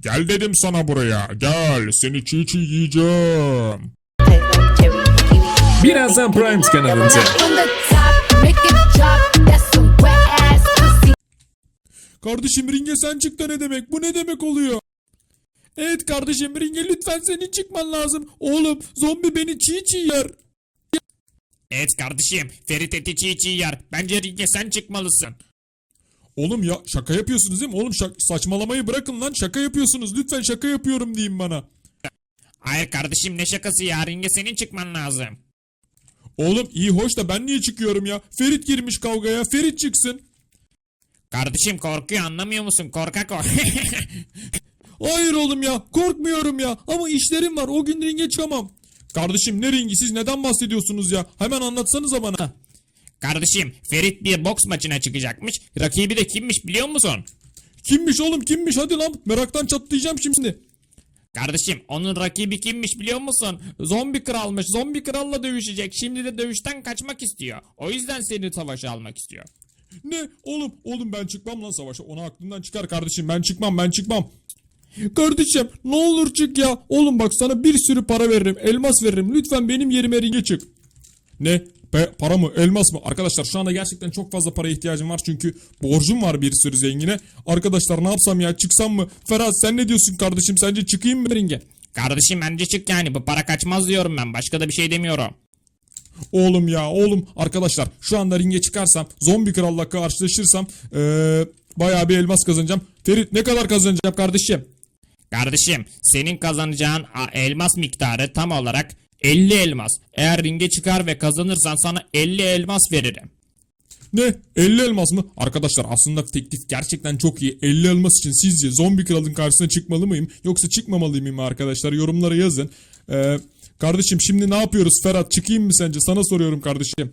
Gel dedim sana buraya. Gel. Seni çiğ çiğ yiyeceğim. Birazdan Primes pussy. Kardeşim ringe sen çık da ne demek? Bu ne demek oluyor? Evet kardeşim ringe lütfen senin çıkman lazım. Oğlum zombi beni çiğ çiğ yer. Evet kardeşim Ferit eti çiğ çiğ yer. Bence ringe sen çıkmalısın. Oğlum ya şaka yapıyorsunuz değil mi? Oğlum şak- saçmalamayı bırakın lan şaka yapıyorsunuz. Lütfen şaka yapıyorum diyeyim bana. Hayır kardeşim ne şakası ya ringe senin çıkman lazım. Oğlum iyi hoş da ben niye çıkıyorum ya? Ferit girmiş kavgaya. Ferit çıksın. Kardeşim korkuyor anlamıyor musun? Korkak o. Hayır oğlum ya korkmuyorum ya ama işlerim var o gün ringe çıkamam. Kardeşim ne ringi siz neden bahsediyorsunuz ya? Hemen anlatsanıza bana. Kardeşim Ferit bir boks maçına çıkacakmış. Rakibi de kimmiş biliyor musun? Kimmiş oğlum kimmiş hadi lan meraktan çatlayacağım şimdi. Kardeşim onun rakibi kimmiş biliyor musun? Zombi kralmış. Zombi kralla dövüşecek. Şimdi de dövüşten kaçmak istiyor. O yüzden seni savaşa almak istiyor. Ne oğlum oğlum ben çıkmam lan savaşa onu aklından çıkar kardeşim ben çıkmam ben çıkmam. Kardeşim ne olur çık ya. Oğlum bak sana bir sürü para veririm elmas veririm lütfen benim yerime ringe çık. Ne? Para mı? Elmas mı? Arkadaşlar şu anda gerçekten çok fazla paraya ihtiyacım var çünkü borcum var bir sürü zengine. Arkadaşlar ne yapsam ya çıksam mı? Ferhat sen ne diyorsun kardeşim sence çıkayım mı ringe? Kardeşim bence çık yani. Bu para kaçmaz diyorum ben. Başka da bir şey demiyorum. Oğlum ya oğlum arkadaşlar şu anda ringe çıkarsam zombi kralla karşılaşırsam eee bayağı bir elmas kazanacağım. Ferit ne kadar kazanacağım kardeşim? Kardeşim senin kazanacağın elmas miktarı tam olarak 50 elmas. Eğer ringe çıkar ve kazanırsan sana 50 elmas veririm. Ne? 50 elmas mı? Arkadaşlar aslında teklif gerçekten çok iyi. 50 elmas için sizce zombi kralın karşısına çıkmalı mıyım? Yoksa çıkmamalıyım mıyım arkadaşlar? Yorumlara yazın. Ee, kardeşim şimdi ne yapıyoruz Ferhat? Çıkayım mı sence? Sana soruyorum kardeşim.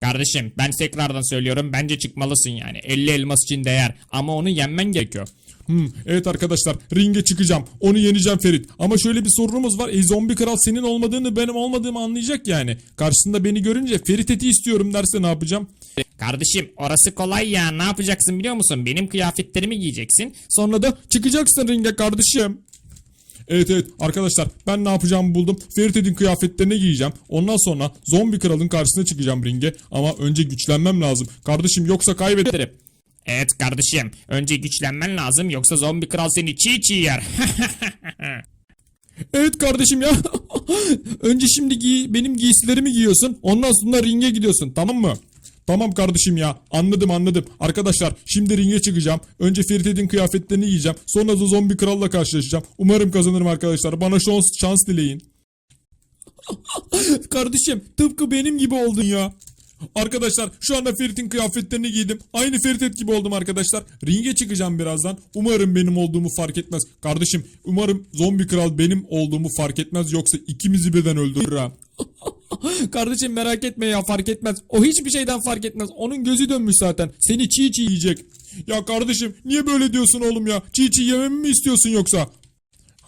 Kardeşim ben tekrardan söylüyorum bence çıkmalısın yani. 50 elmas için değer ama onu yenmen gerekiyor. Hmm, evet arkadaşlar ringe çıkacağım. Onu yeneceğim Ferit. Ama şöyle bir sorunumuz var. E, zombi kral senin olmadığını benim olmadığımı anlayacak yani. Karşısında beni görünce Ferit eti istiyorum derse ne yapacağım? Kardeşim orası kolay ya ne yapacaksın biliyor musun? Benim kıyafetlerimi giyeceksin. Sonra da çıkacaksın ringe kardeşim. Evet evet arkadaşlar ben ne yapacağımı buldum. Ferit'in kıyafetlerini giyeceğim. Ondan sonra zombi kralın karşısına çıkacağım ringe. Ama önce güçlenmem lazım. Kardeşim yoksa kaybederim. Evet kardeşim önce güçlenmen lazım yoksa zombi kral seni çiğ çiğ yer. Evet kardeşim ya. önce şimdi giy, benim giysilerimi giyiyorsun. Ondan sonra ringe gidiyorsun tamam mı? Tamam kardeşim ya anladım anladım. Arkadaşlar şimdi ringe çıkacağım. Önce Ferit'in kıyafetlerini giyeceğim. Sonra da zombi kralla karşılaşacağım. Umarım kazanırım arkadaşlar. Bana şans, şans dileyin. Kardeşim tıpkı benim gibi oldun ya. Arkadaşlar şu anda Ferit'in kıyafetlerini giydim. Aynı Ferit gibi oldum arkadaşlar. Ringe çıkacağım birazdan. Umarım benim olduğumu fark etmez. Kardeşim umarım zombi kral benim olduğumu fark etmez. Yoksa ikimizi birden öldürür ha. Kardeşim merak etme ya fark etmez. O hiçbir şeyden fark etmez. Onun gözü dönmüş zaten. Seni çiğ çiğ yiyecek. Ya kardeşim niye böyle diyorsun oğlum ya? Çiğ çiğ yememi mi istiyorsun yoksa?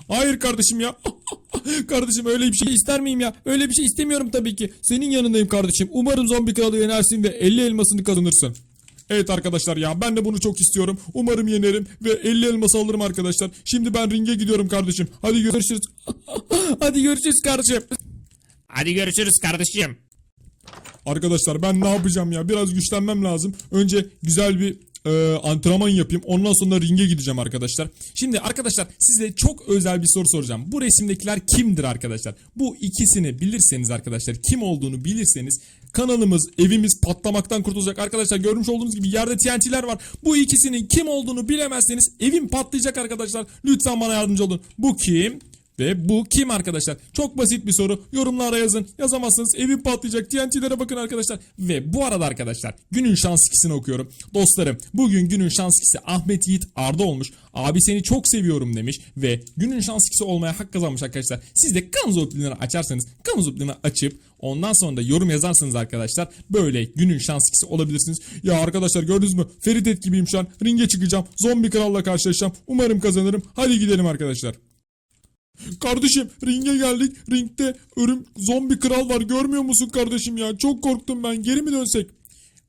Hayır kardeşim ya. kardeşim öyle bir şey ister miyim ya? Öyle bir şey istemiyorum tabii ki. Senin yanındayım kardeşim. Umarım zombi kralı yenersin ve 50 elmasını kazanırsın. Evet arkadaşlar ya ben de bunu çok istiyorum. Umarım yenerim ve 50 elması alırım arkadaşlar. Şimdi ben ringe gidiyorum kardeşim. Hadi görüşürüz. Hadi görüşürüz kardeşim. Hadi görüşürüz kardeşim. Arkadaşlar ben ne yapacağım ya? Biraz güçlenmem lazım. Önce güzel bir e, antrenman yapayım. Ondan sonra ringe gideceğim arkadaşlar. Şimdi arkadaşlar size çok özel bir soru soracağım. Bu resimdekiler kimdir arkadaşlar? Bu ikisini bilirseniz arkadaşlar kim olduğunu bilirseniz kanalımız, evimiz patlamaktan kurtulacak. Arkadaşlar görmüş olduğunuz gibi yerde TNT'ler var. Bu ikisinin kim olduğunu bilemezseniz evim patlayacak arkadaşlar. Lütfen bana yardımcı olun. Bu kim? Ve bu kim arkadaşlar? Çok basit bir soru. Yorumlara yazın. Yazamazsınız evim patlayacak. TNT'lere bakın arkadaşlar. Ve bu arada arkadaşlar günün şans ikisini okuyorum. Dostlarım bugün günün şans ikisi Ahmet Yiğit Arda olmuş. Abi seni çok seviyorum demiş. Ve günün şans ikisi olmaya hak kazanmış arkadaşlar. Siz de kanal zoplinleri açarsanız kanal zoplinleri açıp Ondan sonra da yorum yazarsanız arkadaşlar böyle günün şans ikisi olabilirsiniz. Ya arkadaşlar gördünüz mü? Feridet gibiyim şu an. Ringe çıkacağım. Zombi kralla karşılaşacağım. Umarım kazanırım. Hadi gidelim arkadaşlar. Kardeşim ringe geldik. Ringde örüm zombi kral var. Görmüyor musun kardeşim ya? Çok korktum ben. Geri mi dönsek?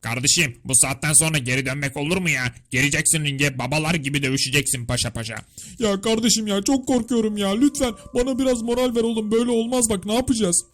Kardeşim bu saatten sonra geri dönmek olur mu ya? Geleceksin ringe babalar gibi dövüşeceksin paşa paşa. Ya kardeşim ya çok korkuyorum ya. Lütfen bana biraz moral ver oğlum. Böyle olmaz bak ne yapacağız?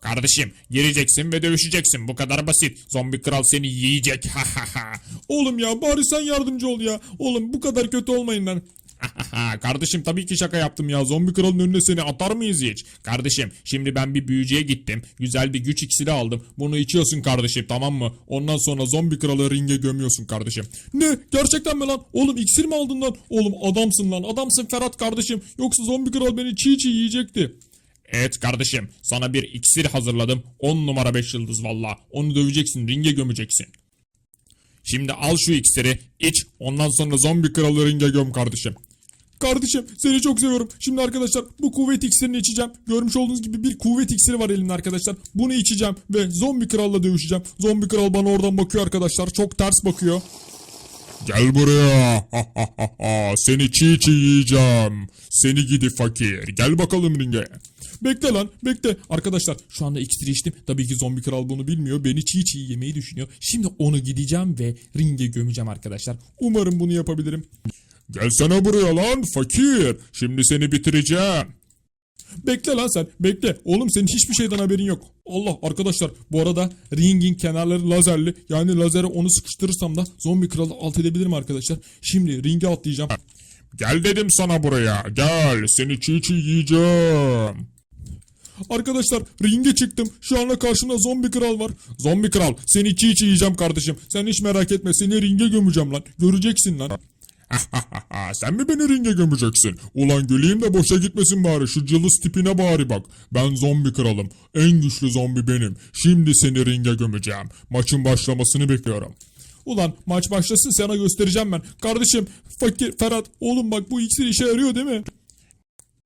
Kardeşim gireceksin ve dövüşeceksin bu kadar basit. Zombi kral seni yiyecek ha ha ha. Oğlum ya bari sen yardımcı ol ya. Oğlum bu kadar kötü olmayın lan. Kardeşim tabii ki şaka yaptım ya. Zombi kralın önüne seni atar mıyız hiç? Kardeşim şimdi ben bir büyücüye gittim. Güzel bir güç iksiri aldım. Bunu içiyorsun kardeşim tamam mı? Ondan sonra zombi kralı ringe gömüyorsun kardeşim. Ne? Gerçekten mi lan? Oğlum iksir mi aldın lan? Oğlum adamsın lan. Adamsın Ferhat kardeşim. Yoksa zombi kral beni çiğ çiğ yiyecekti. Evet kardeşim sana bir iksir hazırladım. 10 numara 5 yıldız valla. Onu döveceksin ringe gömeceksin. Şimdi al şu iksiri iç ondan sonra zombi kralı ringe göm kardeşim. Kardeşim seni çok seviyorum. Şimdi arkadaşlar bu kuvvet iksirini içeceğim. Görmüş olduğunuz gibi bir kuvvet iksiri var elimde arkadaşlar. Bunu içeceğim ve zombi kralla dövüşeceğim. Zombi kral bana oradan bakıyor arkadaşlar. Çok ters bakıyor. Gel buraya. Seni çiğ çiğ yiyeceğim. Seni gidi fakir. Gel bakalım ringe. Bekle lan bekle. Arkadaşlar şu anda iksiri içtim. Tabii ki zombi kral bunu bilmiyor. Beni çiğ çiğ yemeyi düşünüyor. Şimdi onu gideceğim ve ringe gömeceğim arkadaşlar. Umarım bunu yapabilirim. Gelsene buraya lan fakir. Şimdi seni bitireceğim. Bekle lan sen bekle. Oğlum senin hiçbir şeyden haberin yok. Allah arkadaşlar bu arada ringin kenarları lazerli. Yani lazere onu sıkıştırırsam da zombi kralı alt edebilirim arkadaşlar. Şimdi ringe atlayacağım. Gel dedim sana buraya. Gel. Seni çiğ çiğ yiyeceğim. Arkadaşlar ringe çıktım. Şu anda karşımda zombi kral var. Zombi kral seni çiğ çiğ yiyeceğim kardeşim. Sen hiç merak etme seni ringe gömeceğim lan. Göreceksin lan. Sen mi beni ringe gömeceksin? Ulan güleyim de boşa gitmesin bari. Şu cılız tipine bari bak. Ben zombi kralım. En güçlü zombi benim. Şimdi seni ringe gömeceğim. Maçın başlamasını bekliyorum. Ulan maç başlasın sana göstereceğim ben. Kardeşim fakir Ferhat oğlum bak bu iksir işe yarıyor değil mi?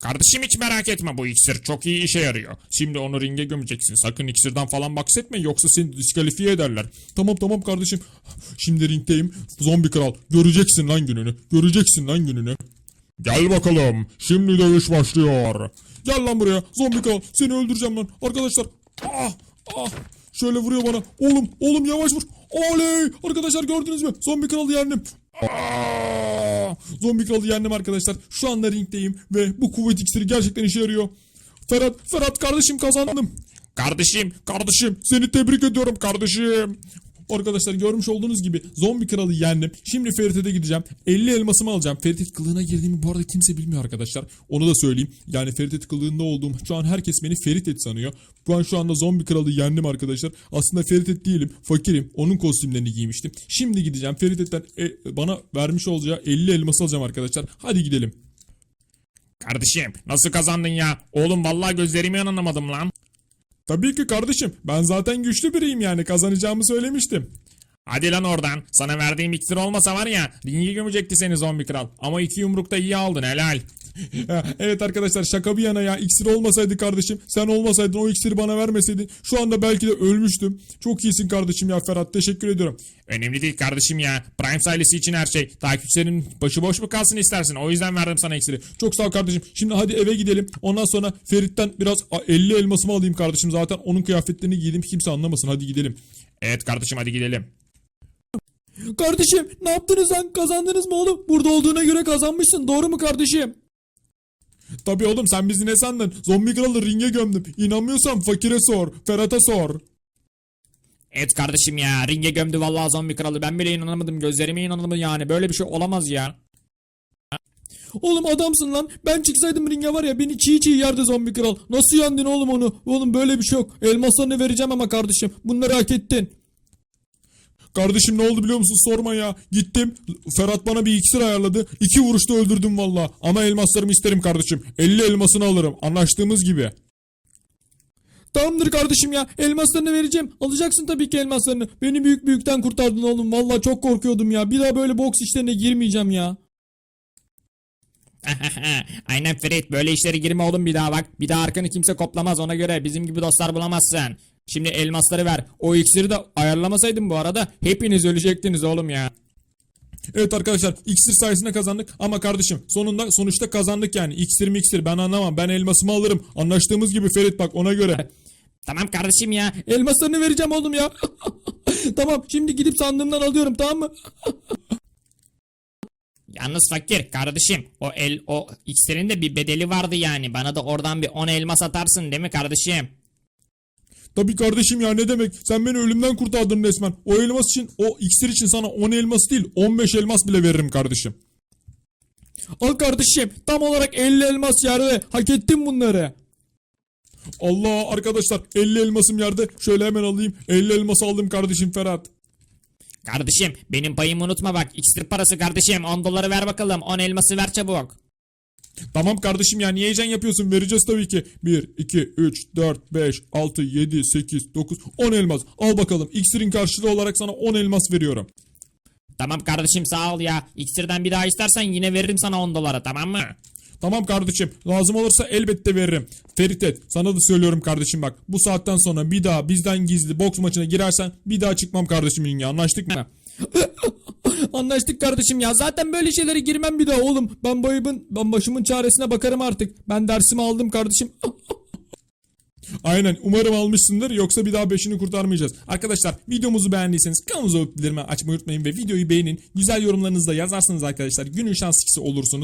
Kardeşim hiç merak etme bu iksir çok iyi işe yarıyor. Şimdi onu ringe gömeceksin. Sakın iksirden falan bahsetme yoksa seni diskalifiye ederler. Tamam tamam kardeşim. Şimdi ringdeyim. Zombi kral. Göreceksin lan gününü. Göreceksin lan gününü. Gel bakalım. Şimdi dövüş başlıyor. Gel lan buraya. Zombi kral. Seni öldüreceğim lan. Arkadaşlar. Ah ah. Şöyle vuruyor bana. Oğlum oğlum yavaş vur. Oley. Arkadaşlar gördünüz mü? Zombi kralı yendim. Aa! Zombi kralı yendim arkadaşlar. Şu anda ringdeyim ve bu kuvvet iksiri gerçekten işe yarıyor. Ferhat, Ferhat kardeşim kazandım. Kardeşim, kardeşim. Seni tebrik ediyorum kardeşim. Arkadaşlar görmüş olduğunuz gibi zombi kralı yendim. Şimdi Ferit'e gideceğim. 50 elmasımı alacağım. Ferit kılığına girdiğimi bu arada kimse bilmiyor arkadaşlar. Onu da söyleyeyim. Yani Ferit kılığında olduğum şu an herkes beni Ferit et sanıyor. Ben şu anda zombi kralı yendim arkadaşlar. Aslında Ferit et değilim. Fakirim. Onun kostümlerini giymiştim. Şimdi gideceğim. Ferit etten e, bana vermiş olacağı 50 elması alacağım arkadaşlar. Hadi gidelim. Kardeşim nasıl kazandın ya? Oğlum vallahi gözlerime inanamadım lan. Tabii ki kardeşim. Ben zaten güçlü biriyim yani. Kazanacağımı söylemiştim. Hadi lan oradan. Sana verdiğim iksir olmasa var ya ringe gömecekti seni zombi kral. Ama iki yumrukta iyi aldın helal. Evet arkadaşlar şaka bir yana ya iksir olmasaydı kardeşim sen olmasaydın o iksiri bana vermeseydin şu anda belki de ölmüştüm. Çok iyisin kardeşim ya Ferhat teşekkür ediyorum. Önemli değil kardeşim ya. Prime ailesi için her şey. Takipçilerin başıboş mu kalsın istersin? O yüzden verdim sana iksiri. Çok sağ ol kardeşim. Şimdi hadi eve gidelim. Ondan sonra Ferit'ten biraz a, 50 elmasımı alayım kardeşim. Zaten onun kıyafetlerini giydim kimse anlamasın. Hadi gidelim. Evet kardeşim hadi gidelim. Kardeşim ne yaptınız lan? Kazandınız mı oğlum? Burada olduğuna göre kazanmışsın. Doğru mu kardeşim? Tabii oğlum sen bizi ne sandın? Zombi kralı ringe gömdüm. İnanmıyorsan fakire sor. Ferhat'a sor. Evet kardeşim ya ringe gömdü vallahi zombi kralı ben bile inanamadım gözlerime inanamadım yani böyle bir şey olamaz ya. Oğlum adamsın lan. Ben çıksaydım ringe var ya beni çiğ çiğ yerdi zombi kral. Nasıl yendin oğlum onu? Oğlum böyle bir şey yok. Elmaslarını vereceğim ama kardeşim. Bunları hak ettin. Kardeşim ne oldu biliyor musun sorma ya. Gittim Ferhat bana bir iksir ayarladı. İki vuruşta öldürdüm valla. Ama elmaslarımı isterim kardeşim. 50 elmasını alırım. Anlaştığımız gibi. Tamamdır kardeşim ya. Elmaslarını vereceğim. Alacaksın tabii ki elmaslarını. Beni büyük büyükten kurtardın oğlum. Valla çok korkuyordum ya. Bir daha böyle boks işlerine girmeyeceğim ya. Aynen Ferit böyle işlere girme oğlum bir daha bak. Bir daha arkanı kimse koplamaz ona göre bizim gibi dostlar bulamazsın. Şimdi elmasları ver. O iksiri de ayarlamasaydım bu arada hepiniz ölecektiniz oğlum ya. Evet arkadaşlar iksir sayesinde kazandık ama kardeşim sonunda sonuçta kazandık yani iksir mi iksir ben anlamam ben elmasımı alırım anlaştığımız gibi Ferit bak ona göre. Tamam kardeşim ya. Elmaslarını vereceğim oğlum ya. tamam şimdi gidip sandığımdan alıyorum tamam mı? Yalnız fakir kardeşim o el o iksirin de bir bedeli vardı yani. Bana da oradan bir 10 elmas atarsın değil mi kardeşim? Tabii kardeşim ya ne demek sen beni ölümden kurtardın resmen. O elmas için o iksir için sana 10 elmas değil 15 elmas bile veririm kardeşim. Al kardeşim tam olarak 50 elmas yerde hak ettin bunları. Allah arkadaşlar 50 elmasım yerde şöyle hemen alayım 50 elmas aldım kardeşim Ferhat. Kardeşim benim payımı unutma bak. İksir parası kardeşim 10 doları ver bakalım. 10 elması ver çabuk. Tamam kardeşim ya niye heyecan yapıyorsun vereceğiz tabii ki. 1, 2, 3, 4, 5, 6, 7, 8, 9, 10 elmas. Al bakalım iksirin karşılığı olarak sana 10 elmas veriyorum. Tamam kardeşim sağ ol ya. İksirden bir daha istersen yine veririm sana 10 dolara tamam mı? Tamam kardeşim lazım olursa elbette veririm. Feritet sana da söylüyorum kardeşim bak. Bu saatten sonra bir daha bizden gizli boks maçına girersen bir daha çıkmam kardeşim ringe anlaştık mı? Anlaştık kardeşim ya. Zaten böyle şeylere girmem bir daha oğlum. Ben bayımın, ben başımın çaresine bakarım artık. Ben dersimi aldım kardeşim. Aynen umarım almışsındır yoksa bir daha beşini kurtarmayacağız. Arkadaşlar videomuzu beğendiyseniz kanalımıza bildirimi açmayı unutmayın ve videoyu beğenin. Güzel yorumlarınızı da yazarsanız arkadaşlar günün şanslısı olursunuz.